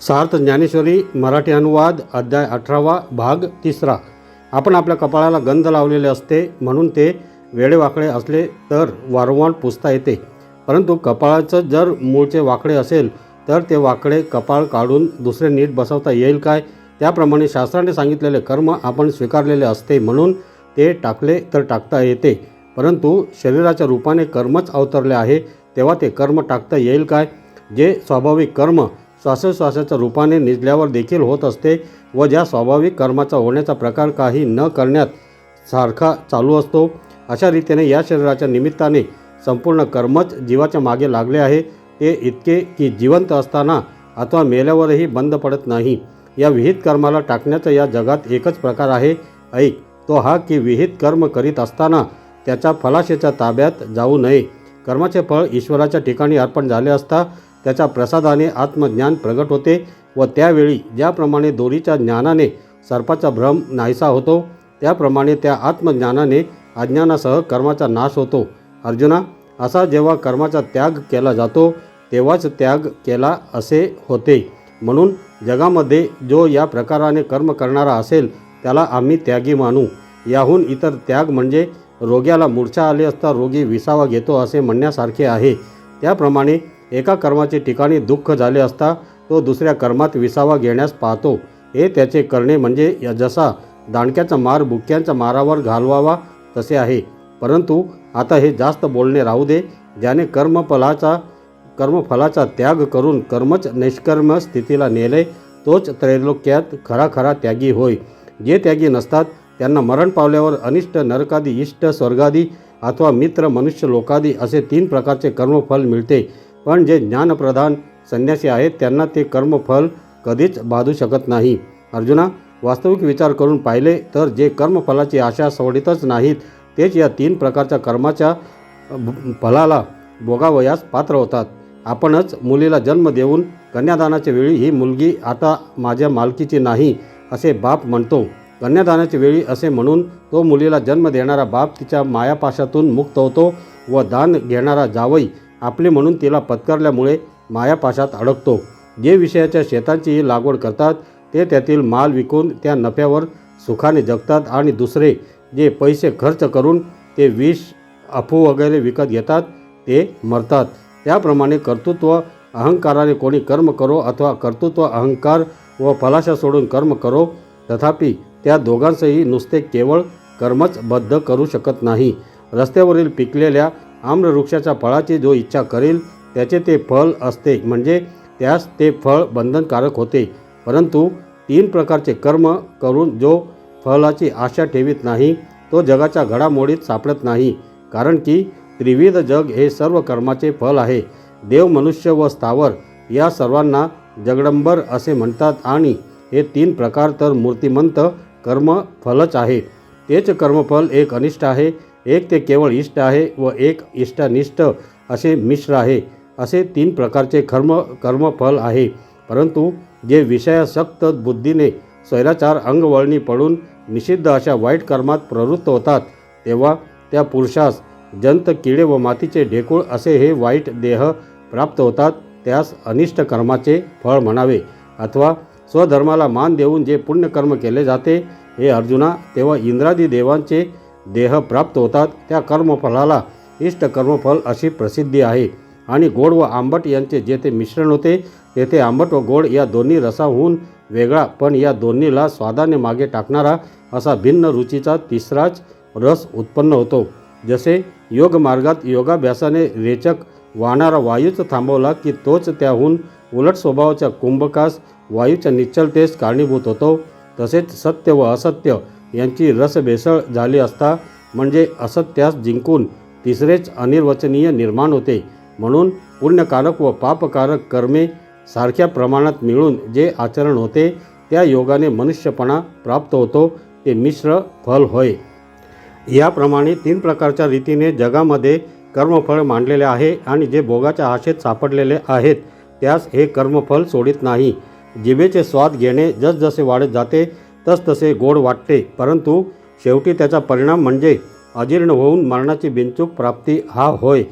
सार्थ ज्ञानेश्वरी मराठी अनुवाद अध्याय अठरावा भाग तिसरा. आपण आपल्या कपाळाला गंध लावलेले असते म्हणून ते वेडेवाकडे असले तर वारंवार पुसता येते. परंतु कपाळाचं जर मूळचे वाकडे असेल तर ते वाकडे कपाळ काढून दुसरे नीट बसवता येईल काय? त्याप्रमाणे शास्त्राने सांगितलेले कर्म आपण स्वीकारलेले असते म्हणून ते टाकले तर टाकता येते. परंतु शरीराच्या रूपाने कर्मच अवतरले आहे तेव्हा ते कर्म टाकता येईल काय? जे स्वाभाविक कर्म श्वासोश्वासाच्या रूपाने निजल्यावर देखील होत असते व ज्या स्वाभाविक कर्माचा होण्याचा प्रकार काही न करण्यात सारखा चालू असतो अशा रीतीने या शरीराच्या निमित्ताने संपूर्ण कर्मच जीवाच्या मागे लागले आहे. ते इतके की जिवंत असताना अथवा मेल्यावरही बंद पडत नाही. या विहित कर्माला टाकण्याचा या जगात एकच प्रकार आहे. ऐक तो हा की विहित कर्म करीत असताना त्याच्या फलाशेच्या ताब्यात जाऊ नये. कर्माचे फळ ईश्वराच्या ठिकाणी अर्पण झाले असता त्याच्या प्रसादाने आत्मज्ञान प्रगट होते व त्यावेळी ज्याप्रमाणे दोरीच्या ज्ञानाने सर्पाचा भ्रम नाहीसा होतो त्याप्रमाणे त्या आत्मज्ञानाने अज्ञानासह कर्माचा नाश होतो. अर्जुना असा जेव्हा कर्माचा त्याग केला जातो तेव्हाच त्याग केला असे होते. म्हणून जगामध्ये जो या प्रकाराने कर्म करणारा असेल त्याला आम्ही त्यागी मानू. याहून इतर त्याग म्हणजे रोग्याला मूर्छा आली असता रोगी विसावा घेतो असे म्हणण्यासारखे आहे. त्याप्रमाणे एका कर्माचे ठिकाणी दुःख झाले असता तो दुसऱ्या कर्मात विसावा घेण्यास पाहतो. हे त्याचे करणे म्हणजे जसा दांडक्याचा मार बुक्क्यांच्या मारावर घालवावा तसे आहे. परंतु आता हे जास्त बोलणे राहू दे. ज्याने कर्मफलाचा कर्मफलाचा त्याग करून कर्मच निष्कर्म स्थितीला नेले तोच त्रैलोक्यात खरा खरा त्यागी होय. जे त्यागी नसतात त्यांना मरण पावल्यावर अनिष्ट नरकादी इष्ट स्वर्गादी अथवा मित्र मनुष्य लोकादी असे तीन प्रकारचे कर्मफल मिळते. पण जे ज्ञानप्रधान संन्यासी आहेत त्यांना ते कर्मफल कधीच बाधू शकत नाही. अर्जुना वास्तविक विचार करून पाहिले तर जे कर्मफलाची आशा सोडितच नाहीत तेच या तीन प्रकारच्या कर्माच्या भ- फलाला भोगावयास पात्र होतात. आपणच मुलीला जन्म देऊन कन्यादानाच्या वेळी ही मुलगी आता माझ्या मालकीची नाही असे बाप म्हणतो. कन्यादानाच्या वेळी असे म्हणून तो मुलीला जन्म देणारा बाप तिच्या मायापाशातून मुक्त होतो व दान घेणारा जावई आपले म्हणून तिला पत्करल्यामुळे मायापाशात अडकतो. जे विषयाच्या शेतांची लागवड करतात ते त्यातील माल विकून त्या नफ्यावर सुखाने जगतात आणि दुसरे जे पैसे खर्च करून ते विष अफू वगैरे विकत घेतात ते मरतात. त्याप्रमाणे कर्तृत्व अहंकाराने कोणी कर्म करो अथवा कर्तृत्व अहंकार व फलाशा सोडून कर्म करो तथापि त्या दोघांचंही नुसते केवळ कर्मच बद्ध करू शकत नाही. रस्त्यावरील पिकलेल्या आम्रवृक्षाच्या फळाची जो इच्छा करेल त्याचे ते फळ असते. म्हणजे त्यास ते फळ बंधनकारक होते. परंतु तीन प्रकारचे कर्म करून जो फळाची आशा ठेवीत नाही तो जगाच्या घडामोडीत सापडत नाही. कारण की त्रिविध जग हे सर्व कर्माचे फल आहे. देव मनुष्य व स्थावर या सर्वांना जगडंबर असे म्हणतात आणि हे तीन प्रकार तर मूर्तिमंत कर्म फलच आहे तेच कर्मफल एक अनिष्ट आहे एक ते केवळ इष्ट आहे व एक इष्टानिष्ट असे मिश्र आहे. असे तीन प्रकारचे कर्म कर्मफल आहे. परंतु जे विषयासक्त बुद्धीने स्वैराचार अंगवळणी पडून निषिद्ध अशा वाईट कर्मात प्रवृत्त होतात तेव्हा त्या पुरुषास जंत किडे व मातीचे ढेकूळ असे हे वाईट देह प्राप्त होतात त्यास अनिष्ट कर्माचे फळ म्हणावे. अथवा स्वधर्माला मान देऊन जे पुण्यकर्म केले जाते हे अर्जुना तेव्हा इंद्रादी देवांचे देह प्राप्त होतात त्या कर्मफलाला इष्ट कर्मफल अशी प्रसिद्धी आहे. आणि गोड व आंबट यांचे जेथे मिश्रण होते तेथे आंबट व गोड या दोन्ही रसाहून वेगळा पण या दोन्हीला स्वादाने मागे टाकणारा असा भिन्न रुचीचा तिसराच रस उत्पन्न होतो. जसे योग मार्गात योगाभ्यासाने रेचक वाहणारा वायूच थांबवला की तोच त्याहून उलट स्वभावाच्या कुंभकास वायूच्या निश्चलतेस कारणीभूत होतो. तसेच सत्य व असत्य यांची रसभेसळ झाली असता म्हणजे असत्यास जिंकून तिसरेच अनिर्वचनीय निर्माण होते. म्हणून पुण्यकारक व पापकारक कर्मे सारख्या प्रमाणात मिळून जे आचरण होते त्या योगाने मनुष्यपणा प्राप्त होतो ते मिश्र फल होय. याप्रमाणे तीन प्रकारच्या रीतीने जगामध्ये कर्मफळ मांडलेले आहे आणि जे भोगाच्या आशेत सापडलेले आहेत त्यास हे कर्मफल सोडित नाही. जिभेचे स्वाद घेणे जसजसे वाढत जाते तसतसे गोड वाटते परंतु शेवटी त्याचा परिणाम म्हणजे अजीर्ण होऊन मरणाची बिनचूक प्राप्ती हा होय.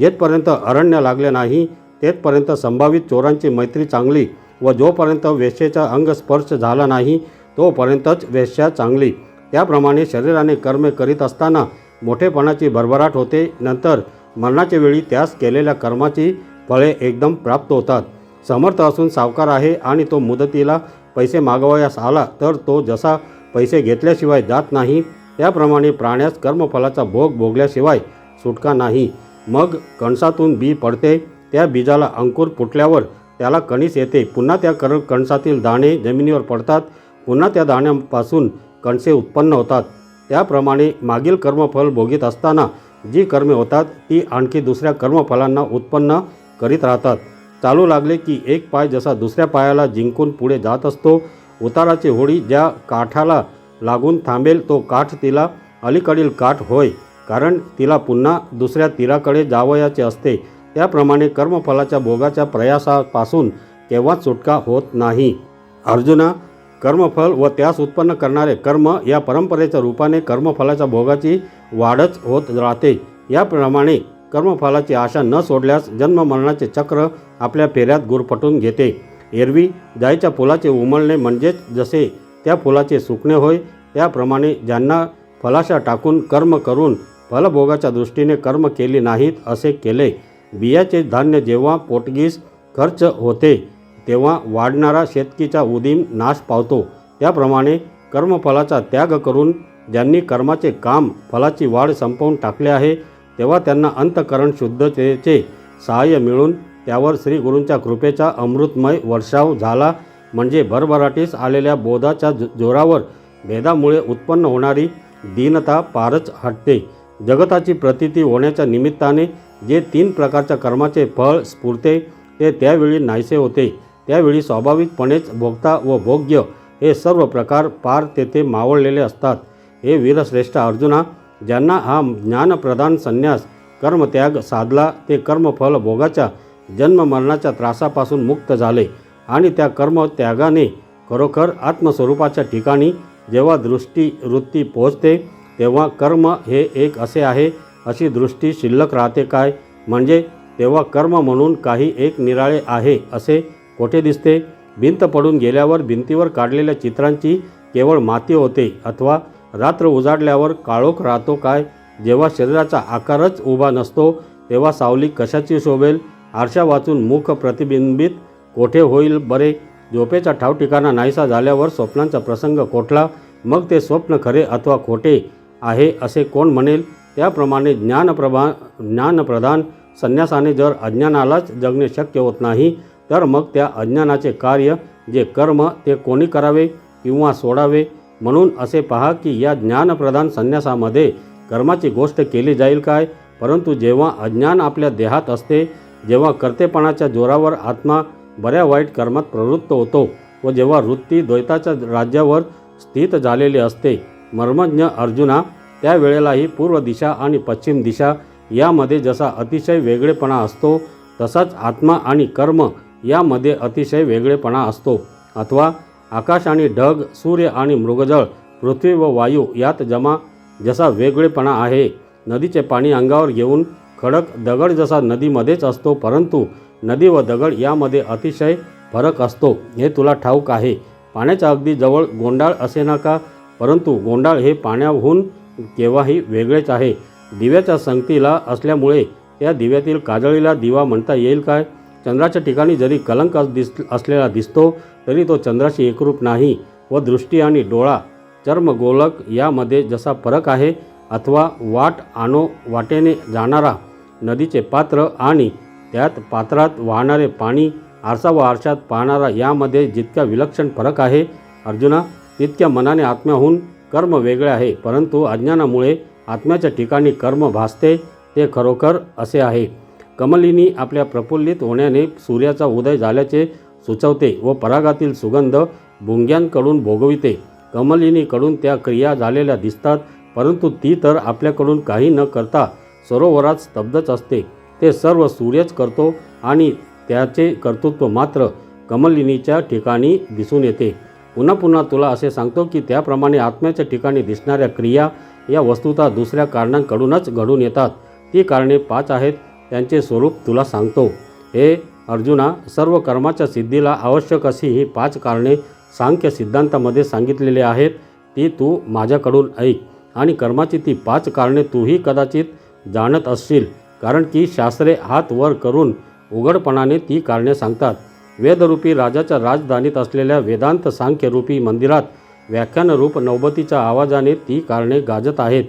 जेथपर्यंत अरण्य लागले नाही तेथपर्यंत संभावित चोरांची मैत्री चांगली व जोपर्यंत वेश्येचा अंगस्पर्श झाला नाही तोपर्यंतच वेश्या चांगली. त्याप्रमाणे शरीराने कर्मे करीत असताना मोठेपणाची भरभराट होते. नंतर मरणाच्या वेळी त्यास केलेल्या कर्माची फळे एकदम प्राप्त होतात. समर्थ असून सावकार आहे आणि तो मुदतीला पैसे मागवायास आला तर तो जसा पैसे घेतल्याशिवाय जात नाही त्याप्रमाणे प्राण्यास कर्मफलाचा भोग भोगल्याशिवाय सुटका नाही. मग कणसातून बी पडते त्या बीजाला अंकुर फुटल्यावर त्याला कणीस येते. पुन्हा त्या कर कणसातील दाणे जमिनीवर पडतात पुन्हा त्या दाण्यापासून कणसे उत्पन्न होतात. त्याप्रमाणे मागील कर्मफल भोगीत असताना जी कर्मे होतात ती आणखी दुसऱ्या कर्मफलांना उत्पन्न करीत राहतात. चालू लागले की एक पाय जसा दुसऱ्या पायाला जिंकून पुढे जात असतो उताराची होडी ज्या काठाला लागून थांबेल तो काठ तिला अलीकडील काठ होय कारण तिला पुन्हा दुसऱ्या तीराकडे जावयाचे असते. त्याप्रमाणे कर्मफलाच्या भोगाच्या प्रयासापासून केव्हाच सुटका होत नाही. अर्जुना कर्मफल व त्यास उत्पन्न करणारे कर्म या परंपरेच्या रूपाने कर्मफलाच्या भोगाची वाढच होत राहते. याप्रमाणे कर्मफलाची आशा न सोडल्यास जन्ममरणाचे चक्र आपल्या फेऱ्यात गुरफटून घेते. एरवी जायच्या फुलाचे उमलणे म्हणजेच जसे त्या फुलाचे सुकणे होय त्याप्रमाणे ज्यांना फलाशा टाकून कर्म करून फलभोगाच्या दृष्टीने कर्म केली नाहीत असे केले. बियाचे धान्य जेव्हा पोटगीस खर्च होते तेव्हा वाढणारा शेतकीचा उदीम नाश पावतो. त्याप्रमाणे कर्मफलाचा त्याग करून ज्यांनी कर्माचे काम फलाची वाढ संपवून टाकले आहे तेव्हा त्यांना अंतकरण शुद्धतेचे सहाय्य मिळून त्यावर श्री गुरूंच्या कृपेचा अमृतमय वर्षाव झाला. म्हणजे भरभराटीस आलेल्या बोधाच्या जोरावर भेदामुळे उत्पन्न होणारी दीनता पारच हटते. जगताची प्रतीती होण्याच्या निमित्ताने जे तीन प्रकारच्या कर्माचे फळ स्फुरते ते त्यावेळी नाहीसे होते. त्यावेळी स्वाभाविकपणेच भोगता व भोग्य हे सर्व प्रकार पार तेथे मावळलेले असतात. हे वीरश्रेष्ठ अर्जुना ज्यांना हा ज्ञानप्रधान संन्यास कर्मत्याग साधला ते कर्मफल भोगाच्या जन्ममरणाच्या त्रासापासून मुक्त झाले आणि त्या कर्मत्यागाने खरोखर आत्मस्वरूपाच्या ठिकाणी जेव्हा दृष्टी वृत्ती पोहोचते तेव्हा कर्म हे एक असे आहे अशी दृष्टी शिल्लक राहते काय? म्हणजे तेव्हा कर्म म्हणून काही एक निराळे आहे असे कोठे दिसते? भिंत पडून गेल्यावर भिंतीवर काढलेल्या चित्रांची केवळ माती होते अथवा रात्र उजाडल्यावर काळोख राहतो काय? जेव्हा शरीराचा आकारच उभा नसतो तेव्हा सावली कशाची शोभेल? आरशा वाचून मुख प्रतिबिंबित कोठे होईल बरे? झोपेचा ठाव ठिकाणा नाहीसा झाल्यावर स्वप्नांचा प्रसंग कोठला? मग ते स्वप्न खरे अथवा खोटे आहे असे कोण म्हणेल? त्याप्रमाणे ज्ञानप्रभा ज्ञानप्रधान संन्यासाने जर अज्ञानालाच जगणे शक्य होत नाही तर मग त्या अज्ञानाचे कार्य जे कर्म ते कोणी करावे किंवा सोडावे? म्हणून असे पहा की या ज्ञानप्रधान संन्यासामध्ये कर्माची गोष्ट केली जाईल काय? परंतु जेव्हा अज्ञान आपल्या देहात असते जेव्हा कर्तेपणाच्या जोरावर आत्मा बऱ्या वाईट कर्मात प्रवृत्त होतो व जेव्हा वृत्ती द्वैताच्या राज्यावर स्थित झालेली असते मर्मज्ञ अर्जुना त्यावेळेलाही पूर्व दिशा आणि पश्चिम दिशा यामध्ये जसा अतिशय वेगळेपणा असतो तसाच आत्मा आणि कर्म यामध्ये अतिशय वेगळेपणा असतो. अथवा आकाश आणि ढग सूर्य आणि मृगजळ पृथ्वी व वायू यात जमा जसा वेगळेपणा आहे. नदीचे पाणी अंगावर घेऊन खडक दगड जसा नदीमध्येच असतो परंतु नदी व दगड यामध्ये अतिशय फरक असतो. हे तुला ठाऊक आहे. पाण्याच्या अगदी जवळ गोंडाळ असे नका परंतु गोंडाळ हे पाण्याहून केव्हाही वेगळेच आहे. दिव्याच्या संगतीला असल्यामुळे त्या दिव्यातील काजळीला दिवा म्हणता येईल काय? चंद्राच्या ठिकाणी जरी कलंक दिस असलेला दिसतो तरी तो चंद्राशी एकरूप नाही व दृष्टी आणि डोळा चर्मगोलक यामध्ये जसा फरक आहे अथवा वाट आणो वाटेने जाणारा नदीचे पात्र आणि त्यात पात्रात वाहणारे पाणी आरसा व आरशात पाहणारा यामध्ये जितका विलक्षण फरक आहे अर्जुना तितक्या मनाने आत्म्याहून कर्म वेगळे आहे परंतु अज्ञानामुळे आत्म्याच्या ठिकाणी कर्म भासते ते खरोखर असे आहे. कमलिनी आपल्या प्रफुल्लित होण्याने सूर्याचा उदय झाल्याचे सुचवते व परागातील सुगंध भुंग्यांकडून भोगविते. कमलिनीकडून त्या क्रिया झालेल्या दिसतात परंतु ती तर आपल्याकडून काही न करता सरोवरात स्तब्धच असते. ते सर्व सूर्यच करतो आणि त्याचे कर्तृत्व मात्र कमलिनीच्या ठिकाणी दिसून येते. पुन्हा पुन्हा तुला असे सांगतो की त्याप्रमाणे आत्म्याच्या ठिकाणी दिसणाऱ्या क्रिया या वस्तुता दुसऱ्या कारणांकडूनच घडून येतात. ती कारणे पाच आहेत. त्यांचे स्वरूप तुला सांगतो. हे अर्जुना सर्व कर्माच्या सिद्धीला आवश्यक अशी ही पाच कारणे सांख्य सिद्धांतामध्ये सांगितलेली आहेत. ती तू माझ्याकडून ऐक. आणि कर्माची ती पाच कारणे तूही कदाचित जाणत असशील. कारण की शास्त्रे हात वर करून उघडपणाने ती कारणे सांगतात. वेदरूपी राजाच्या राजधानीत असलेल्या वेदांत सांख्यरूपी मंदिरात व्याख्यानरूप नौबतीच्या आवाजाने ती कारणे गाजत आहेत.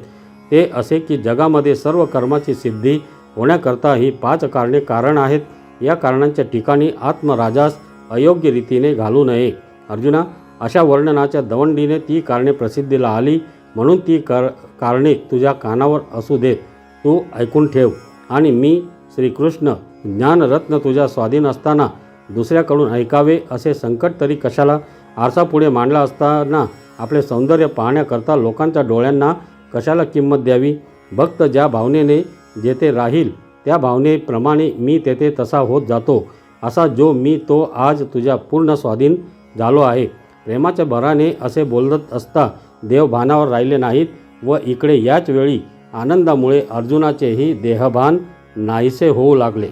ते असे की जगामध्ये सर्व कर्माची सिद्धी होण्याकरता ही पाच कारणे कारण आहेत. या कारणांच्या ठिकाणी आत्मराजास अयोग्य रीतीने घालू नये. अर्जुना अशा वर्णनाच्या दवंडीने ती कारणे प्रसिद्धीला आली म्हणून ती कर कारणे तुझ्या कानावर असू देत. तू ऐकून ठेव. आणि मी श्रीकृष्ण ज्ञानरत्न तुझ्या स्वाधीन असताना दुसऱ्याकडून ऐकावे असे संकट तरी कशाला? आरसा पुढे मांडला असताना आपले सौंदर्य पाहण्याकरता लोकांच्या डोळ्यांना कशाला किंमत द्यावी? भक्त ज्या भावनेने जेथे राहील त्या भावनेप्रमाणे मी तेथे तसा होत जातो असा जो मी तो आज तुझ्या पूर्ण स्वाधीन झालो आहे. प्रेमाच्या भराने असे बोलत असता देव भानावर राहिले नाहीत व इकडे याच वेळी आनंदामुळे अर्जुनाचेही देहभान नाहीसे होऊ लागले.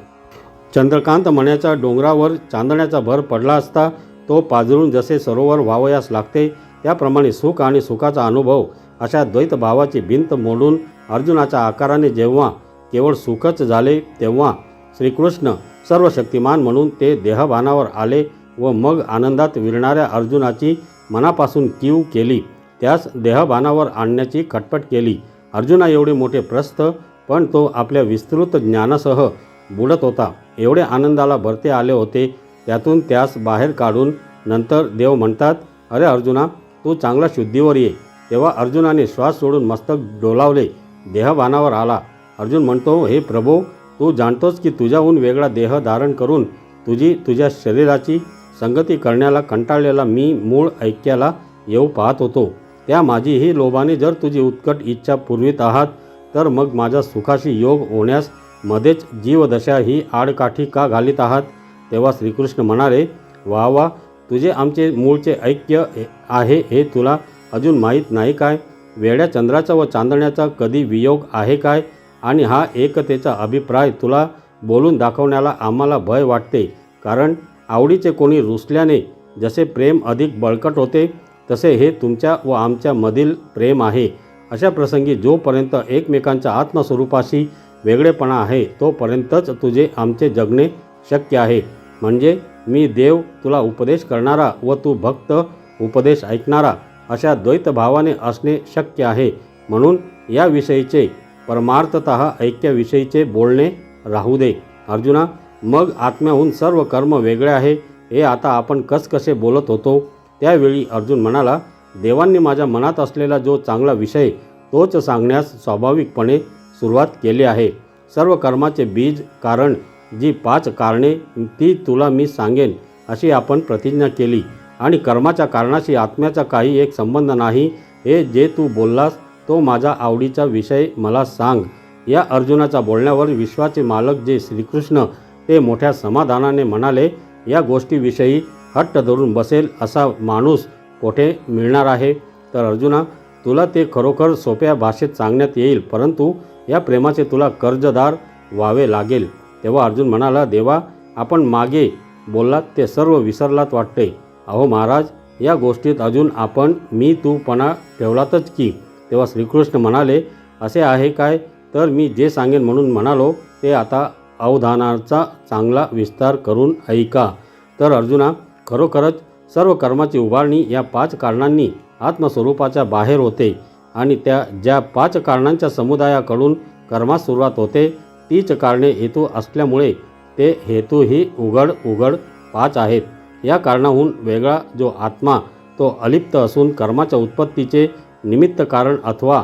चंद्रकांत मण्याच्या डोंगरावर चांदण्याचा भर पडला असता तो पाजळून जसे सरोवर व्हावयास लागते त्याप्रमाणे सुख आणि सुखाचा अनुभव अशा द्वैत भावाची भिंत मोडून अर्जुनाच्या आकाराने जेव्हा केवळ सुखच झाले तेव्हा श्रीकृष्ण सर्व शक्तिमान म्हणून ते देहभानावर आले व मग आनंदात विरणाऱ्या अर्जुनाची मनापासून कीव केली. त्यास देहभानावर आणण्याची खटपट केली. अर्जुना एवढे मोठे प्रस्थ पण तो आपल्या विस्तृत ज्ञानासह बुडत होता. एवढे आनंदाला भरते आले होते त्यातून त्यास बाहेर काढून नंतर देव म्हणतात अरे अर्जुना तू चांगला शुद्धीवर ये. तेव्हा अर्जुनाने श्वास सोडून मस्तक डोलावले. देहभानावर आला. अर्जुन म्हणतो हे प्रभो तू जाणतोस की तुझ्याहून वेगळा देह धारण करून तुझी तुझ्या शरीराची संगती करण्याला कंटाळलेला मी मूळ ऐक्याला येऊ पाहत होतो. त्या माझी ही लोभाने जर तुझी उत्कट इच्छा पुरवित आहात तर मग माझ्या सुखाशी योग होण्यास मध्येच जीवदशा ही आडकाठी का घालीत आहात? तेव्हा श्रीकृष्ण म्हणाले वा वा तुझे आमचे मूळचे ऐक्य आहे हे तुला अजून माहीत नाही काय? वेड्या चंद्राचा व चांदण्याचा कधी वियोग आहे काय? आणि हा एकतेचा अभिप्राय तुला बोलून दाखवण्याला आम्हाला भय वाटते. कारण आवडीचे कोणी रुसल्याने जसे प्रेम अधिक बळकट होते तसे हे तुमच्या व आमच्या मधील प्रेम आहे. अशा प्रसंगी जोपर्यंत एकमेकांच्या आत्मस्वरूपाशी वेगळेपणा आहे तोपर्यंतच तुझे आमचे जगणे शक्य आहे. म्हणजे मी देव तुला उपदेश करणारा व तू भक्त उपदेश ऐकणारा अशा द्वैतभावाने असणे शक्य आहे. म्हणून याविषयीचे परमार्थत ऐक्याविषयीचे बोलणे राहू दे. अर्जुना मग आत्म्याहून सर्व कर्म वेगळे आहे. हे आता आपण कसकसे बोलत होतो? त्यावेळी अर्जुन म्हणाला देवांनी माझ्या मनात असलेला जो चांगला विषय तोच सांगण्यास स्वाभाविकपणे सुरुवात केली आहे. सर्व कर्माचे बीज कारण जी पाच कारणे ती तुला मी सांगेन अशी आपण प्रतिज्ञा केली. आणि कर्माच्या कारणाशी आत्म्याचा काही एक संबंध नाही हे जे तू बोललास तो माझा आवडीचा विषय मला सांग. या अर्जुनाच्या बोलण्यावर विश्वाचे मालक जे श्रीकृष्ण ते मोठ्या समाधानाने म्हणाले या गोष्टीविषयी हट्ट धरून बसेल असा माणूस कोठे मिळणार आहे तर अर्जुना तुला ते खरोखर सोप्या भाषेत सांगण्यात येईल परंतु या प्रेमाचे तुला कर्जदार व्हावे लागेल तेव्हा अर्जुन म्हणाला देवा आपण मागे बोललात ते सर्व विसरलात वाटते. अहो महाराज या गोष्टीत अजून आपण मी तूपणा ठेवलातच की तेव्हा श्रीकृष्ण म्हणाले असे आहे काय? तर मी जे सांगेन म्हणून म्हणालो ते आता अवधानाचा चांगला विस्तार करून ऐका. तर अर्जुना खरोखरच सर्व कर्माची उभारणी या पाच कारणांनी आत्मस्वरूपाच्या बाहेर होते आणि त्या ज्या पाच कारणांच्या समुदायाकडून कर्मास सुरुवात होते तीच कारणे हेतू असल्यामुळे ते हेतूही उघड उघड पाच आहेत. या कारणाहून वेगळा जो आत्मा तो अलिप्त असून कर्माच्या उत्पत्तीचे निमित्त कारण अथवा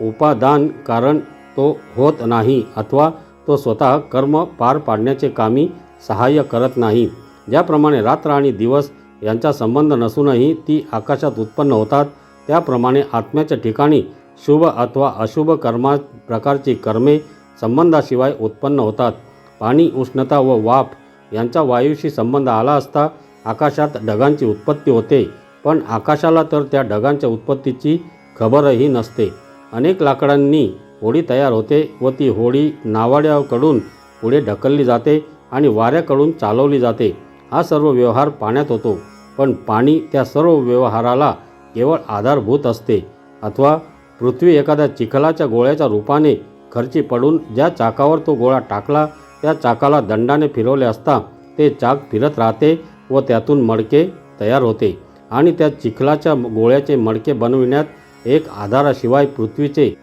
उपादान कारण तो होत नाही अथवा तो स्वतः कर्म पार पाडण्याचे कामी सहाय्य करत नाही. ज्याप्रमाणे रात्र आणि दिवस यांचा संबंध नसूनही ती आकाशात उत्पन्न होतात त्याप्रमाणे आत्म्याच्या ठिकाणी शुभ अथवा अशुभ कर्मा प्रकारची कर्मे संबंधाशिवाय उत्पन्न होतात. पाणी उष्णता व वाफ यांचा वायूशी संबंध आला असता आकाशात ढगांची उत्पत्ती होते. पण आकाशाला तर त्या ढगांच्या उत्पत्तीची खबरही नसते. अनेक लाकडांनी होडी तयार होते व ती होडी नावाड्याकडून पुढे ढकलली जाते आणि वाऱ्याकडून चालवली जाते. हा सर्व व्यवहार पाण्यात होतो पण पाणी त्या सर्व व्यवहाराला केवळ आधारभूत असते. अथवा पृथ्वी एखाद्या चिखलाच्या गोळ्याच्या रूपाने खर्ची पडून ज्या चाकावर तो गोळा टाकला त्या चाकाला दंडाने फिरवले असता ते चाक फिरत राहते व त्यातून मडके तयार होते. आणि त्या चिखलाच्या गोळ्याचे मडके बनविण्यात एक आधाराशिवाय पृथ्वीचे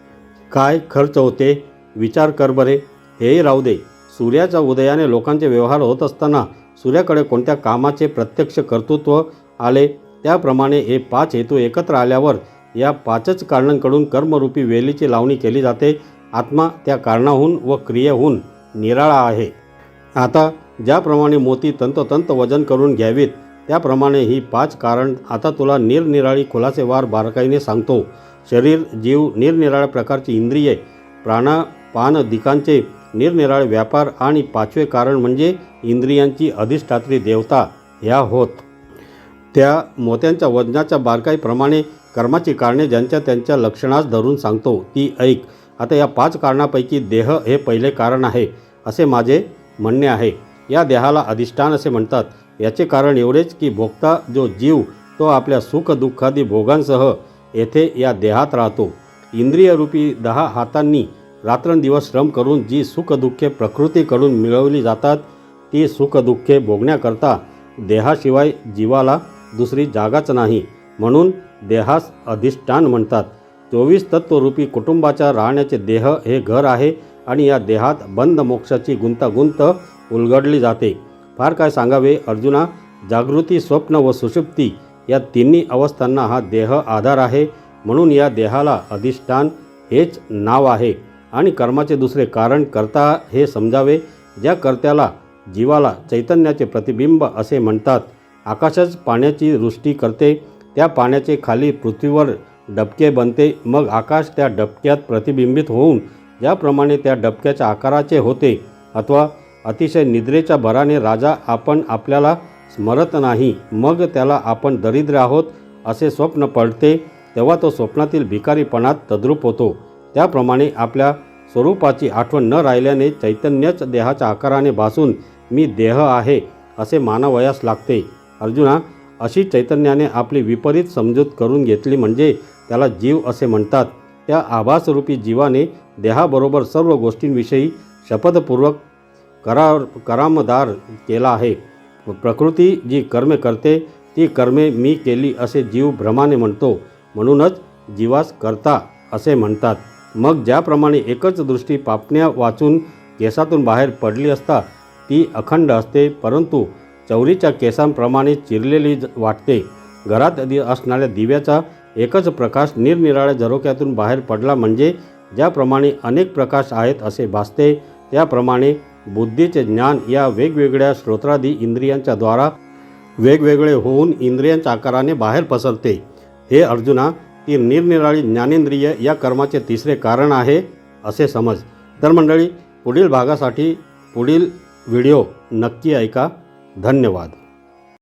काय खर्च होते? विचार कर बरे. हेही राहू दे. सूर्याच्या उदयाने लोकांचे व्यवहार होत असताना सूर्याकडे कोणत्या कामाचे प्रत्यक्ष कर्तृत्व आले? त्याप्रमाणे हे पाच हेतू एकत्र आल्यावर या पाचच कारणांकडून कर्मरूपी वेलीची लावणी केली जाते. आत्मा त्या कारणाहून व क्रियेहून निराळा आहे. आता ज्याप्रमाणे मोती तंतोतंत वजन करून घ्यावीत त्याप्रमाणे ही पाच कारण आता तुला निरनिराळी खुलासेवार बारकाईने सांगतो. शरीर जीव निरनिराळ्या प्रकारची इंद्रिये प्राणापान दिकांचे निरनिराळे व्यापार आणि पाचवे कारण म्हणजे इंद्रियांची अधिष्ठात्री देवता ह्या होत. त्या मोत्यांच्या वजनाच्या बारकाईप्रमाणे कर्माची कारणे ज्यांच्या त्यांच्या लक्षणास धरून सांगतो. ती ऐक. आता या पाच कारणापैकी देह हे पहिले कारण आहे असे माझे म्हणणे आहे. या देहाला अधिष्ठान असे म्हणतात. याचे कारण एवढेच की भोगता जो जीव तो आपल्या सुख दुःखादी भोगांसह येथे या देहात राहतो. इंद्रियरूपी दहा हातांनी रात्रंदिवस श्रम करून जी सुखदुःखे प्रकृतीकडून मिळवली जातात ती सुखदुःखे भोगण्याकरता देहाशिवाय जीवाला दुसरी जागाच नाही. म्हणून देहास अधिष्ठान म्हणतात. चोवीस तत्वरूपी कुटुंबाच्या राहण्याचे देह हे घर आहे आणि या देहात बंद मोक्षाची गुंतागुंत उलगडली जाते. फार काय सांगावे? अर्जुना जागृती स्वप्न व सुषुप्ती या तिन्ही अवस्थांना हा देह आधार आहे. म्हणून या देहाला अधिष्ठान हेच नाव आहे. आणि कर्माचे दुसरे कारण करता हे समजावे ज्या कर्त्याला जीवाला चैतन्याचे प्रतिबिंब असे म्हणतात आकाशच पाण्याची वृष्टी करते त्या पाण्याचे खाली पृथ्वीवर डबके बनते मग आकाश त्या डबक्यात प्रतिबिंबित होऊन ज्याप्रमाणे त्या डबक्याच्या आकाराचे होते अथवा अतिशय निद्रेच्या भराने राजा आपण आपल्याला स्मरत नाही मग त्याला आपण दरिद्र आहोत असे स्वप्न पडते तेव्हा तो स्वप्नातील भिकारीपणात तद्रूप होतो. त्याप्रमाणे आपल्या स्वरूपाची आठवण न राहिल्याने चैतन्यच देहाच्या आकाराने भासून मी देह आहे असे मानवयास लागते. अर्जुना अशी चैतन्याने आपली विपरीत समजूत करून घेतली म्हणजे त्याला जीव असे म्हणतात. त्या आभासरूपी जीवाने देहाबरोबर सर्व गोष्टींविषयी शपथपूर्वक करार करामदार केला आहे. प्रकृती जी कर्मे करते ती कर्मे मी केली असे जीव भ्रमाने म्हणतो. म्हणूनच जीवास करता असे म्हणतात. मग ज्याप्रमाणे एकच दृष्टी पापण्या वाचून केसातून बाहेर पडली असता ती अखंड असते परंतु चौरीच्या केसांप्रमाणे चिरलेली ज- वाटते. घरात दि असणाऱ्या दिव्याचा एकच प्रकाश निरनिराळ्या झरोक्यातून बाहेर पडला म्हणजे ज्याप्रमाणे अनेक प्रकाश आहेत असे भासते त्याप्रमाणे बुद्धीचे ज्ञान या वेगवेगळ्या श्रोत्रादी इंद्रियांच्या द्वारा वेगवेगळे होऊन इंद्रियांच्या आकाराने बाहेर पसरते. हे अर्जुना ती निरनिराळी ज्ञानेंद्रिय या कर्माचे तिसरे कारण आहे असे समज. तर मंडळी पुढील भागासाठी पुढील व्हिडिओ नक्की ऐका. धन्यवाद.